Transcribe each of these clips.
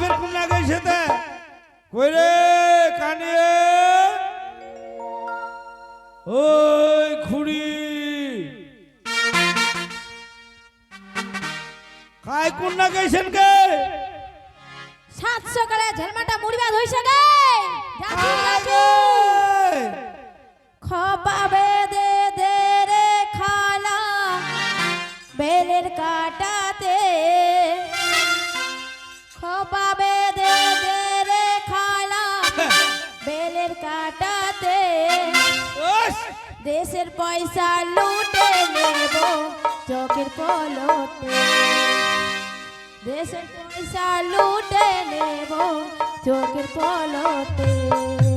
ফের কুন্না গেছে তে কানিয়ে খুড়ি। কাই কুন্না গেছেন কে সাত সকালে মুড়ি বাদ হয়েছে গে? দেশের পয়সা লুটে নেব চোখের পলটে দেশের পয়সা লুটে নেব চোখের পলটে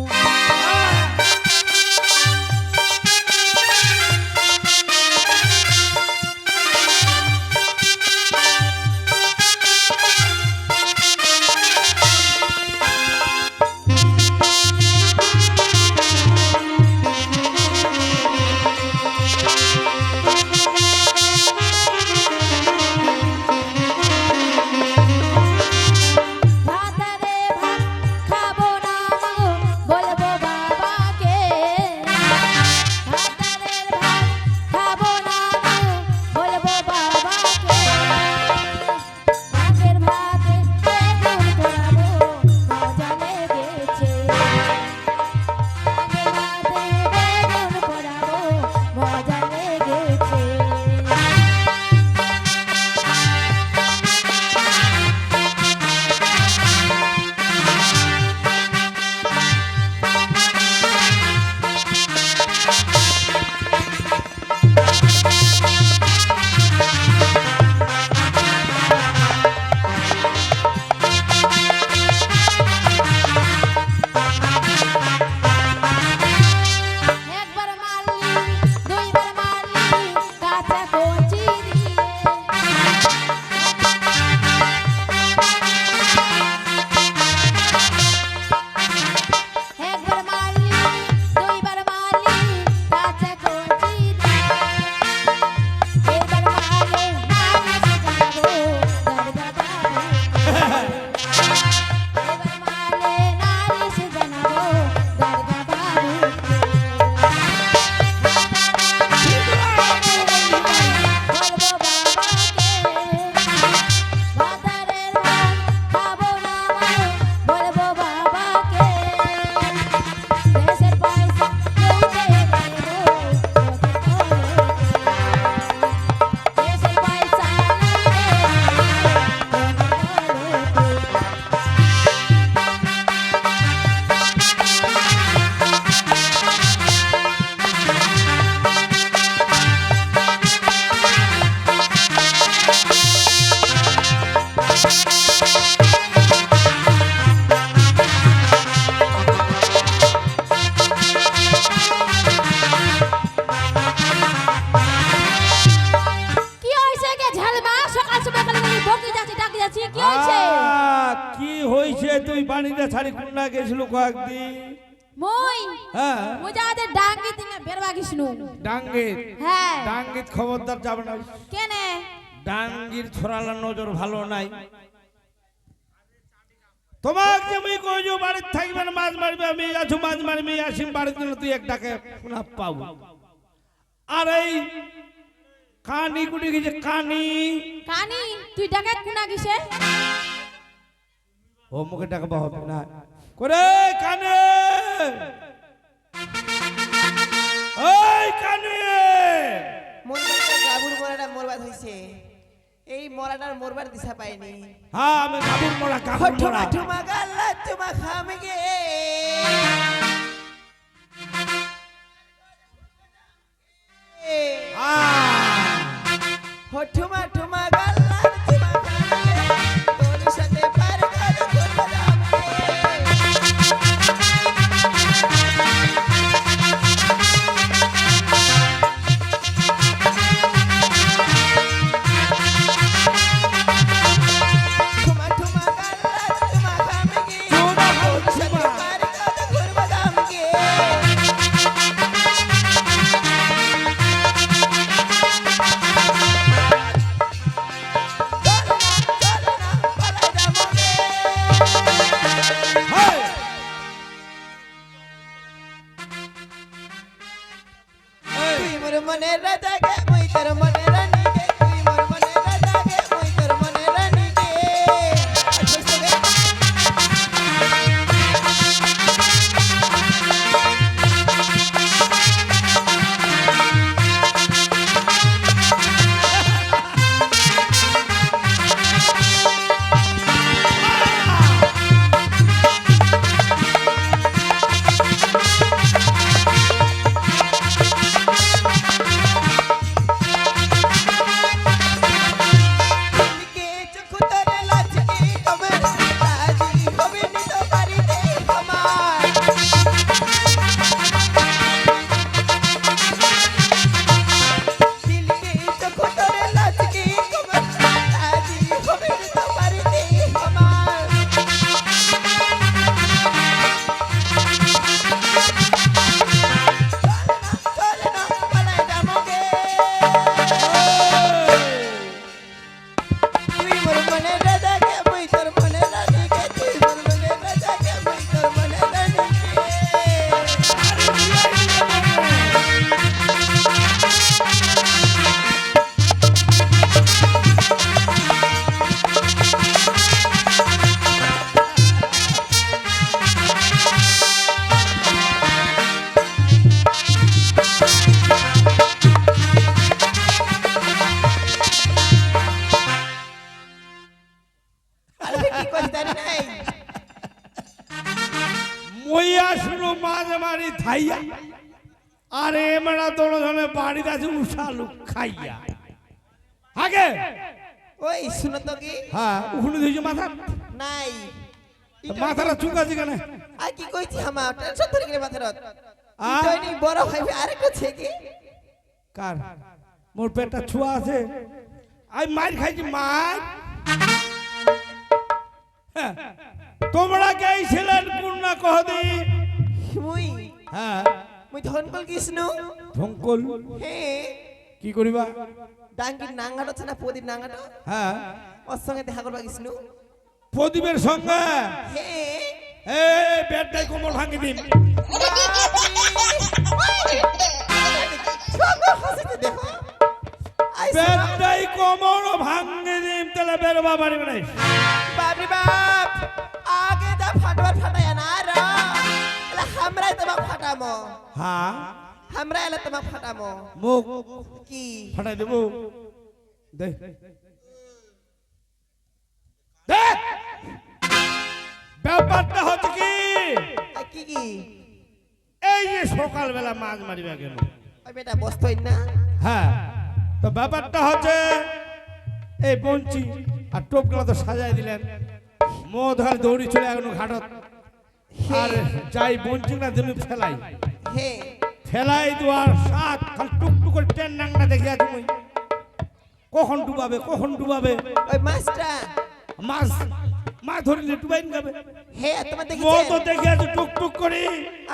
হইছে তুই বাড়িতে ছাড়ি কুন্না গেছিল কয়েকদিন। মই হ্যাঁ। বেরবা হ্যাঁ। ডাঙ্গির খবরদার যাবে না। কেনে? ডাঙ্গির ছড়ালার নজর ভালো নাই। যে বাড়িতে থাকবেন মাছ মারবে আমি আছো মাছ মারবি আসিম বাড়ির জন্য তুই একটাকে না পাবো। আর এই কানি কুটি গেছে কানি। কানি তুই ডাকা কুনা গিসে ও মুখে টাকা হবে না। করে কানে। ওই কানে। মনকালটা গাবুর মরাটা মরবাদ হইছে। এই মরাটার মরবার দিশা পাইনি। হ্যাঁ আমি কাবুর মোড়া কাবুর ঠুমা মোড়া ঠুমা গাল্লা খামে গে। ধুইছে মাথা? নাই। মাথাটা চুক আছে কেন? আর কি কইছি আমার? টেনশন ধরে গেলে মাথার আ? ইতনি বড় ভাই আরেকটা ছে কি? কার? মোর পেটটা ছুয়া আছে। আমি মার খাইছি মার হ্যাঁ, তোমরা কে ছিলেন পূর্ণা কহদি? মুই। হ্যাঁ। মুই ধনকল কৃষ্ণ। ঢঙ্কল হে কি করিবা? ডাঙ্গির নাঙ্গাট আছে না প্রদীপ নাঙ্গাট? হ্যাঁ। ওর সঙ্গে দেখা করবা কৃষ্ণ প্রদীপের সঙ্গে? হে। এ পেটটাই কোমর ভাঙি দিন। পেটটাই কোমর ভাঙি দিন তাহলে বেরোবা পারি মানে বাপরে বাপ আগে যা ফাটবার ফাটায় না এলা হামরাই তোমাক ফাটামো। হ্যাঁ। হামরা এলা তোমাক ফাটামো। মুখ কি? ফাটাই দেবো। দে। দে। ব্যাপারটা হচ্ছে কি? কি কি? এই যে সকালবেলা মাছ মারিবা কেন? বেটা বস্তই না। হ্যাঁ। তো ব্যাপারটা হচ্ছে এই বঞ্চি আর টোপগুলো তো সাজাই দিলেন। মদ আর দৌড়ি চলে এখন ঘাটত। আর যাই বঞ্চিটা তুমি ফেলাই। হে। ফেলাই দেওয়ার সাত খালি টুকটুক করে ট্রেন নাংটা দেখে আছি মুই কখন ডুবাবে কখন ডুবাবে? ওই মাছটা। মাছ মাছ ধরিলে ডুবাইন যাবে। হে তোমার মো তো দেখেছেন দেখে আছি টুকটুক করে।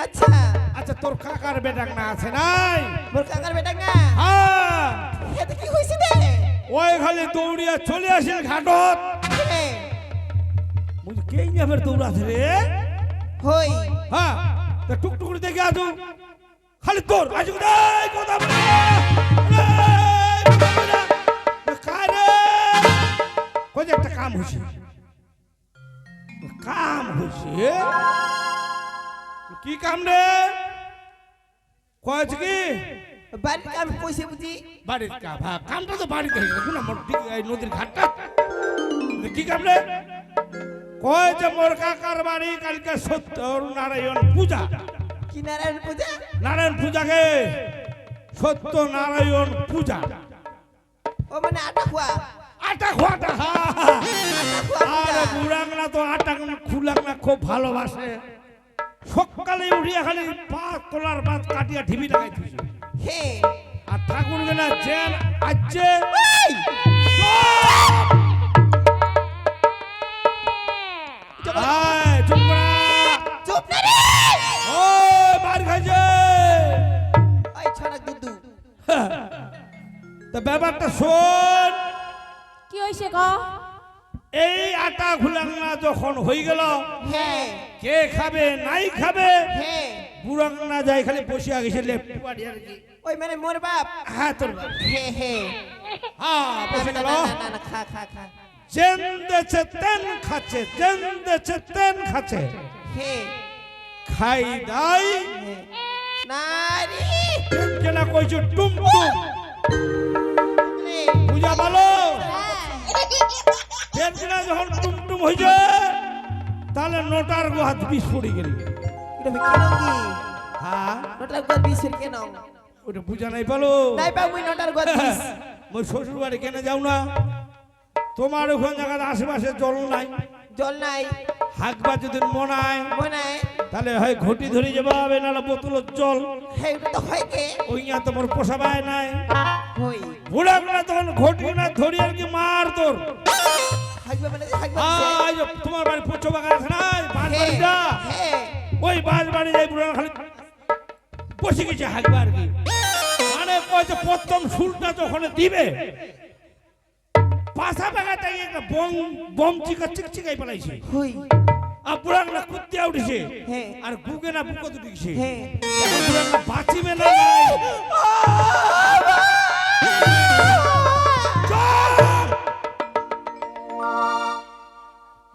আচ্ছা। আচ্ছা তোর কাকার বেটাক না আছে নাই? তোর কাকার বেটা না? হ্যাঁ। এতে কি হইছে রে? ওই খালি দৌড়িয়া চলে আসিল ঘাটত। হে। বুঝি কে যাবে দৌড়াছে রে? হই। হ্যাঁ। তা টুকটুক করে দেখে আছো খালি তোর আজকে কথা বলে একটা কাম হইছে কাম হইছে কি কাম রে? কয়েছে কি? বাড়ির কাম কইছে বুঝি। বাড়ির কাম হ্যাঁ কামটা তো বাড়িতে হয়েছে। দেখুন না মোর ঠিক এই নদীর ঘাটটা। কি কাম রে? কয় যে মোর কাকার বাড়ি কালকে সত্য নারায়ণ পূজা। কি নারায়ণ পূজা? নারায়ণ পূজাকে সত্য নারায়ণ পূজা। ও মানে আটা খোয়া। আটা খোয়াটা আরে। বুড়াংলা তো আটা খুলাংলা খুব ভালোবাসে। সকালে উঠিয়া খালি পাত তোলার পাত কাটিয়া ঢিবি লাগাই দিছে হে। আর ঠাকুর গেলা জেল এই! চুপ করা। চুপ না রে! ও! মার খাইছে। ওই ছড়া দুদু তা ব্যাপারটা শোন। কি হইছে ক? এই আটা ঘুলাংলা যখন হয়ে গেল হ্যাঁ। কে খাবে নাই খাবে হ্যাঁ। বুড়াং না যায় খালি বসে গেছে লেফট বাড়ি আর কি। ওই মানে মোর বাপ? হ্যাঁ তোর বাপ। হে হে হ্যাঁ বসে গেল। খা খা খা। চেন দেছে তেন খাচ্ছে চেন দেছে তেন খাচ্ছে। হে খাই দাই। হে না রে কেনা কইছো টুম টুম। বুঝা ভালো হ্যাঁ। পেট কেনা যখন টুম টুম হইছে তাহলে নোটার গোহাত বিষ পড়ে গেল। এটা কেন কি? হ্যাঁ? নটার গদ বিশ কেন? ওটা বুঝা নাই পালো? নাই পা মুই নটার গদ বিশ শ্বশুর বাড়ি কেন যাও না? তোমার ওখান জায়গার আশেপাশে জল নাই। জল নাই। হাঁকবা যদি মনায় মনে তাহলে হয় ঘটি ধরে যাবা হবে নাহলে বোতলের জল। হে তো হয় কে? ওই না তোমার পোষাবায় নাই। হই বুড়া বুড়া তখন ঘটি না ধরি আর কি মার তোর। হাগবে মানে হাগবে আজ তোমার বাড়ি পুচ্ছ বাগান আছে না? বাঁশ হে বাড়িটা? ওই বাঁশ বাড়ি যাই বুড়া খালি বসে গেছে হাঁকবা আর কি। মানে কয়েছে প্রথম সুরটা যখন দিবে পাশা বাগাটাই একটা বম বম চিকা চিকচিকাই পালাইছে। হই। আর বুড়া না কুত্তিয়া উঠেছে। হ্যাঁ। আর গুগে না বুকত উঠেছে। হে এখন বুড়া না বাঁচিবে না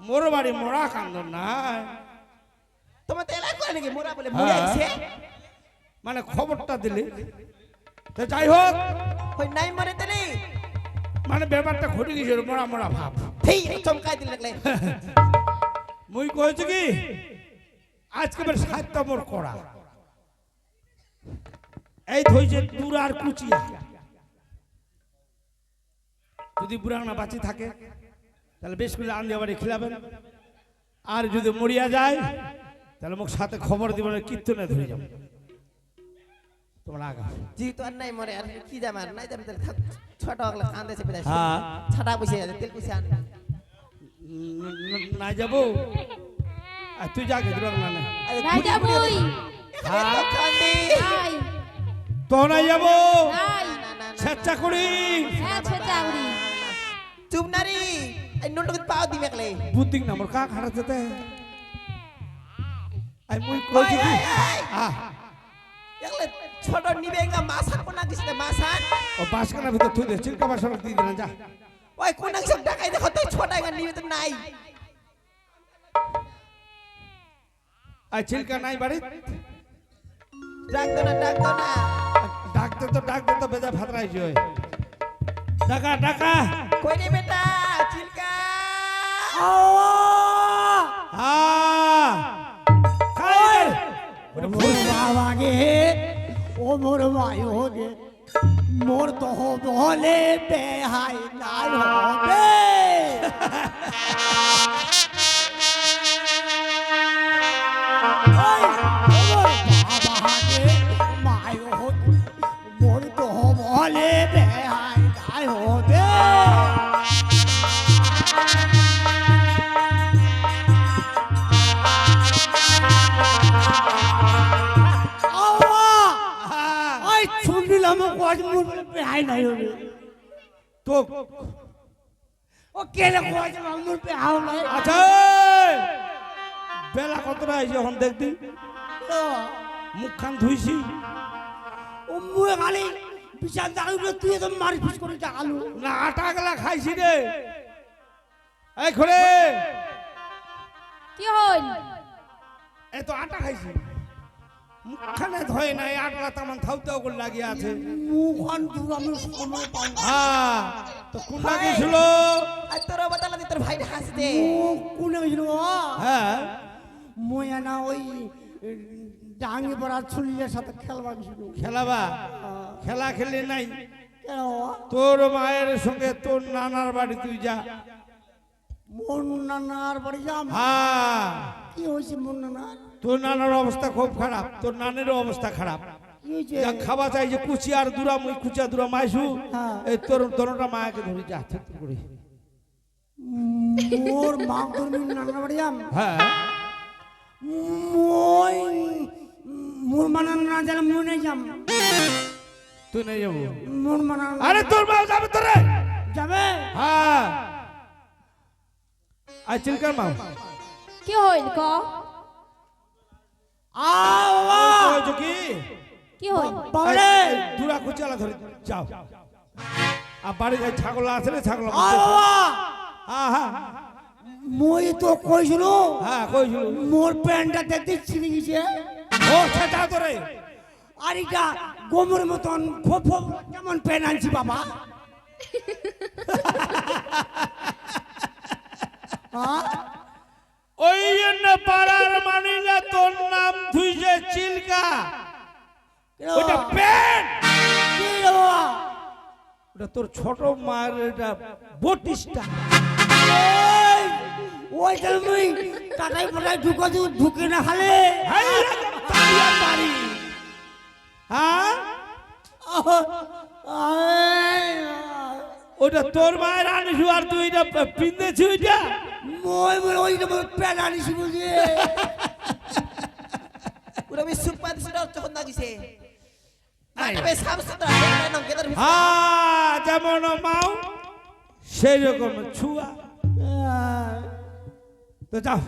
মোর বাড়ি মোড়া কান্দ নাই। তোমার তেলা করে নাকি? মোরা বলে হ্যাঁ। মানে খবরটা দিলে। তো যাই হোক। নাই মরে তেলি? মানে ব্যাপারটা ঘটে গেছে মোড়া মোড়া ভাব। চমকাই দিল লাগলে। মুই কয়েছে কি? আজকে বের সাতটা মোর করা। এই ধইছে তুরার কুচিয়া। যদি বুড়াংনা বাঁচি থাকে তাহলে বেশ করে আন্দিয়া বাড়ি খিলাবেন। আর যদি মরিয়া যায় তাহলে মোক সাথে খবর দিবেন কীর্তনে ধরে যাব। তোমার আগা জি তো আর নাই মরে আর কি জামার নাই জাম তেল ছোট হগলা কান্দে চেপে যাচ্ছে হ্যাঁ। ছাটা বসে আছে তেল বসে আন। ন- ন- না যাব? আর তুই যাকে বুড়াংনা না নাই যাবই হ্যাঁ। কান্দি তো নাই যাব? না না না করি হ্যাঁ চুপ নারি এই নোটকে পাও দিবে গলে বুদ্ধি না মোর কাক হারাতে দে। আই মুই কইছি আ এগলে ছোট নিবে গা মাসান কোনা দিছে মাসান ও বাসখানা ভিতর তুই দে চিলকা বাসনা দিয়ে দিলেন যা। ওই কোনা সব ডাকাই দেখো তো ছোট গা নিবে তো নাই। আই চিলকা নাই বাড়ি ডাক দো না ডাক দো না। ডাকতে তো ডাকতে তো বেজা ফাতরাই জয় ডাকা ডাকা। কই রে বেটা চিলকা আ। খাই ওরে বাবা গে। ও মোর ভাই হোগে মোর তো বলে বেহাই নাই হবে। পেহাই নাই হবে তো ও কেলে কত মুখ পেহাও নাই আচ্ছা বেলা কতটা হয়েছে এখন দেখবি তো মুখ খান ধুইছি ও মুখ খালি বিচার দাঁড়িয়ে তুই তো মারি ফিস করে টাকালু না আটা গেলা খাইছি রে এই খরে কি হইল এই তো আটা খাইছি মুখখানে ধয় নাই আটা তামান থাউতাও করে লাগিয়ে আছে। মুখান দূর আমি সময় পাই। হ্যাঁ তো কোনটা গেছিল আর তোর বদলা দি তোর ভাই হাসতে মুখ কোনে গেছিল হ্যাঁ। মই না ওই ডাঙ্গি পড়া ছুলির সাথে খেলবা গেছিল খেলাবা? খেলা খেলি নাই? তোর মায়ের সঙ্গে তোর নানার বাড়ি তুই যা। মন নানার বাড়ি যা হ্যাঁ। কি হয়েছে মন নানার? তোর নানার অবস্থা খুব খারাপ তোর নানেরও অবস্থা খারাপ। যা খাওয়া চাই যে কুচি আর দুরা মুই কুচা দুরা মাইসু হ্যাঁ। এই তোর দোনোটা মায়াকে ধরে যা করে মোর মা তুমি নানার বাড়ি যাম হ্যাঁ। মই মোর মানা না জানে মনে যাম। তুই নেই যাব। মোর মানা আরে তোর মা যাবে তোরে? যাবে? হ্যাঁ। আর চিলকার মা কি হইল ক? আওয়া কইছো কি? কি হয় বাবারে! দুরা কুচালা ধরে যাও। আর বাড়ি যাই ছাগল আছে না ছাগল আওয়া হ্যাঁ হ্যাঁ। মই তো কইছিল হ্যাঁ কইছিল। মোর প্যান্টটা দেখতে ছিঁড়ে গেছে। ও সেটা তোরে আর এটা গোমর মতন খোপ খোপ কেমন প্যান্ট আনছি বাবা। হ্যাঁ? ওই জন্য পাড়ার মানিলা তোর নাম ধুইছে চিলকা। ওটা প্যান্ট? ওটা তোর ছোট মায়ের এটা বটিসটা ওই মুই কাটাই পাটাই ঢুকা ঢুকে না খালে। হ্যাঁ? ওটা তোর মায়ের আনিস আর তুই এটা পিন্দেছি ওইটা। মই বলে ওইটা মোর প্যান্ট আনিছি বুঝি পুরো বিশ্ব পাতি সেটা যখন লাগিছে। আই। আরে সাব সুতরা দেখলে নং কেদার হ্যাঁ যেমন মাও সেই রকম ছুয়া তো যাও।